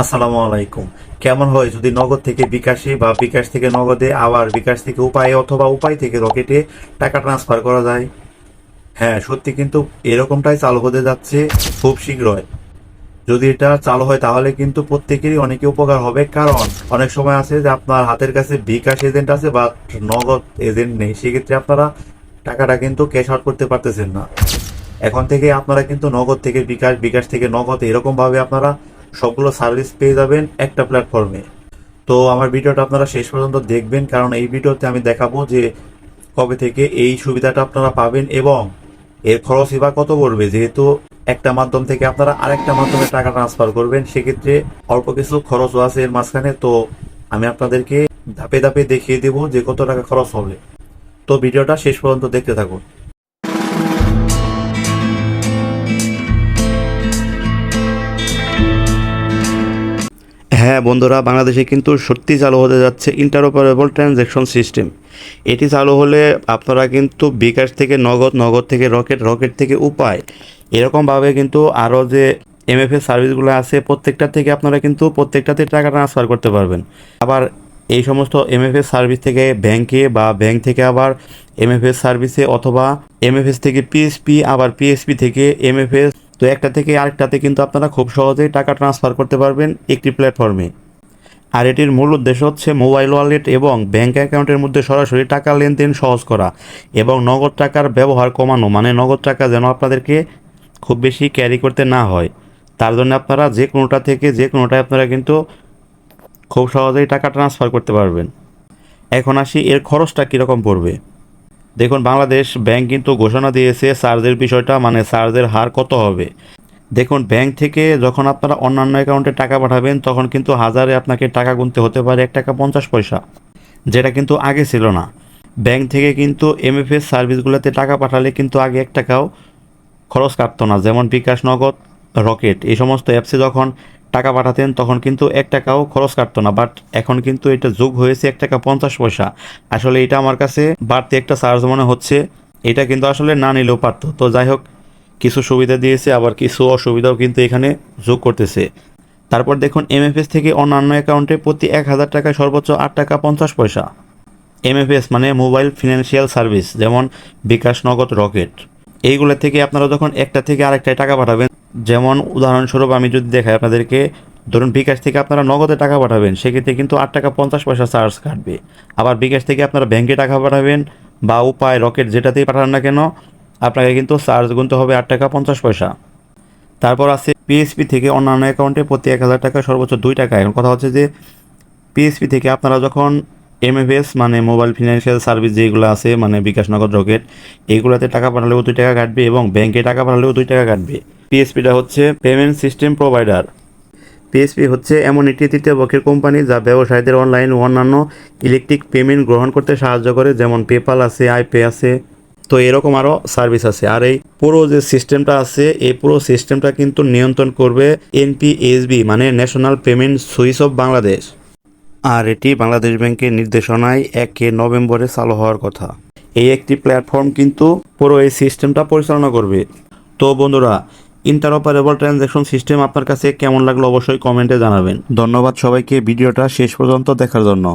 আসসালামু আলাইকুম। কেমন হয় যদি নগদ থেকে বিকাশে বা বিকাশ থেকে নগদে, আবার বিকাশ থেকে উপায়ে অথবা উপায় থেকে রকেটে টাকা ট্রান্সফার করা যায়? হ্যাঁ সত্যি কিন্তু এরকমটাই চালু হতে যাচ্ছে খুব শীঘ্রই। যদি এটা চালু হয় তাহলে কিন্তু প্রত্যেকেরই অনেকে উপকার হবে, কারণ অনেক সময় আছে যে আপনার হাতের কাছে বিকাশ এজেন্ট আছে বা নগদ এজেন্ট নেই। সেক্ষেত্রে আপনারা টাকাটা কিন্তু ক্যাশ আউট করতে পারতেছেন না। এখন থেকে আপনারা কিন্তু নগদ থেকে বিকাশ বিকাশ থেকে নগদ এরকম ভাবে আপনারা সবগুলো সার্ভিস পেয়ে যাবেন একটা প্ল্যাটফর্মে তো আমার ভিডিওটা আপনারা শেষ পর্যন্ত দেখবেন, কারণ এই ভিডিওতে আমি দেখাবো যে কবে থেকে এই সুবিধাটা আপনারা পাবেন এবং এর খরচই বা কত পড়বে। যেহেতু একটা মাধ্যম থেকে আপনারা আরেকটা মাধ্যমে টাকা ট্রান্সফার করবেন, সেক্ষেত্রে অল্প কিছু খরচও আছে এর মাঝখানে। তো আমি আপনাদেরকে ধাপে ধাপে দেখিয়ে দেবো যে কত টাকা খরচ হবে। তো ভিডিওটা শেষ পর্যন্ত দেখতে থাকুন। হ্যাঁ বন্ধুরা, বাংলাদেশে কিন্তু সত্যি চালু হতে যাচ্ছে ইন্টারঅপারেবল ট্রানজ্যাকশন সিস্টেম এটি চালু হলে আপনারা কিন্তু বিকাশ থেকে নগদ নগদ থেকে রকেট রকেট থেকে উপায়, এরকমভাবে কিন্তু আরও যে এমএফএস সার্ভিসগুলো আছে, প্রত্যেকটা থেকে আপনারা কিন্তু প্রত্যেকটাতে টাকা ট্রান্সফার করতে পারবেন। আবার এই সমস্ত এমএফএস সার্ভিস থেকে ব্যাংকে বা ব্যাংক থেকে আবার এমএফএস সার্ভিসে অথবা এমএফএস থেকে পিএসপি আবার পিএসপি থেকে এমএফএস তো একটা থেকে আরেকটাতে কিন্তু আপনারা খুব সহজেই টাকা ট্রান্সফার করতে পারবেন একটি প্ল্যাটফর্মে আর এটির মূল উদ্দেশ্য হচ্ছে মোবাইল ওয়ালেট এবং ব্যাঙ্ক অ্যাকাউন্টের মধ্যে সরাসরি টাকা লেনদেন সহজ করা এবং নগদ টাকার ব্যবহার কমানো মানে নগদ টাকা যেন আপনাদেরকে খুব বেশি ক্যারি করতে না হয়। তার জন্য আপনারা যে কোনোটা থেকে যে কোনোটায় আপনারা কিন্তু খুব সহজেই টাকা ট্রান্সফার করতে পারবেন। এখন আসি এর খরচটা কীরকম পড়বে। দেখুন, বাংলাদেশ ব্যাংক কিন্তু ঘোষণা দিয়েছে চার্জের বিষয়টা মানে চার্জের হার কত হবে। দেখুন, ব্যাংক থেকে যখন আপনারা অন্যান্য অ্যাকাউন্টে টাকা পাঠাবেন, তখন কিন্তু হাজারে আপনাকে টাকা গুনতে হতে পারে এক টাকা পঞ্চাশ পয়সা, যেটা কিন্তু আগে ছিল না। ব্যাংক থেকে কিন্তু এমএফএস সার্ভিসগুলোতে টাকা পাঠালে কিন্তু আগে এক টাকাও খরচ কাটতো না, যেমন বিকাশ নগদ, রকেট, এই সমস্ত অ্যাপসে যখন টাকা পাঠাতেন, তখন কিন্তু এক টাকাও খরচ কাটতো না। বাট এখন কিন্তু এটা যোগ হয়েছে এক টাকা পঞ্চাশ পয়সা। আসলে এটা আমার কাছে বাড়তি একটা চার্জ মনে হচ্ছে। এটা কিন্তু আসলে না নিলেও পারতো। তো যাই হোক, কিছু সুবিধা দিয়েছে, আবার কিছু অসুবিধাও কিন্তু এখানে যোগ করতেছে। তারপর দেখুন এমএফএস থেকে অন্যান্য অ্যাকাউন্টে প্রতি এক হাজার টাকায় সর্বোচ্চ আট টাকা পঞ্চাশ পয়সা। এমএফএস মানে মোবাইল ফিনান্সিয়াল সার্ভিস যেমন বিকাশ নগদ রকেট। এইগুলো থেকে আপনারা যখন একটা থেকে আরেকটায় টাকা পাঠাবেন, যেমন উদাহরণস্বরূপ আমি যদি দেখাই আপনাদেরকে, ধরুন বিকাশ থেকে আপনারা নগদে টাকা পাঠাবেন, সেক্ষেত্রে কিন্তু আট টাকা পঞ্চাশ পয়সা চার্জ কাটবে। আবার বিকাশ থেকে আপনারা ব্যাংকে টাকা পাঠাবেন বা উপায়, রকেট যেটাতেই পাঠান না কেন, আপনাকে কিন্তু চার্জ গুনতে হবে আট টাকা পঞ্চাশ পয়সা। তারপর আছে পিএসপি থেকে অন্যান্য অ্যাকাউন্টে প্রতি এক হাজার টাকা সর্বোচ্চ দুই টাকা। এখন কথা হচ্ছে যে পিএসপি থেকে আপনারা যখন এমএফএস মানে মোবাইল ফিনান্সিয়াল সার্ভিস যেগুলো আছে মানে বিকাশ নগদ রকেট এইগুলোতে টাকা পাঠালেও দুই টাকা কাটবে এবং ব্যাংকে টাকা পাঠালেও দুই টাকা কাটবে। পিএসপিটা হচ্ছে পেমেন্ট সিস্টেম প্রোভাইডার পিএসপি হচ্ছে এমন একটি তৃতীয় পক্ষের কোম্পানি যা ব্যবসায়ীদের অনলাইন ও অন্যান্য ইলেকট্রিক পেমেন্ট গ্রহণ করতে সাহায্য করে, যেমন পেপাল আছে আইপে আছে। তো এরকম আরও সার্ভিস আছে। আর এই পুরো যে সিস্টেমটা আছে, এই পুরো সিস্টেমটা কিন্তু নিয়ন্ত্রণ করবে এনপিএসবি মানে national payment switch of Bangladesh আর এটি বাংলাদেশ ব্যাংকের নির্দেশনায় একে নভেম্বরে চালু হওয়ার কথা। এই একটি প্ল্যাটফর্ম কিন্তু পুরো এই সিস্টেমটা পরিচালনা করবে। তো বন্ধুরা ইন্টারঅপারেবল ট্রানজ্যাকশন সিস্টেম আপনার কাছে কেমন লাগল অবশ্যই কমেন্টে জানাবেন। ধন্যবাদ সবাইকে, ভিডিওটা শেষ পর্যন্ত দেখার জন্য।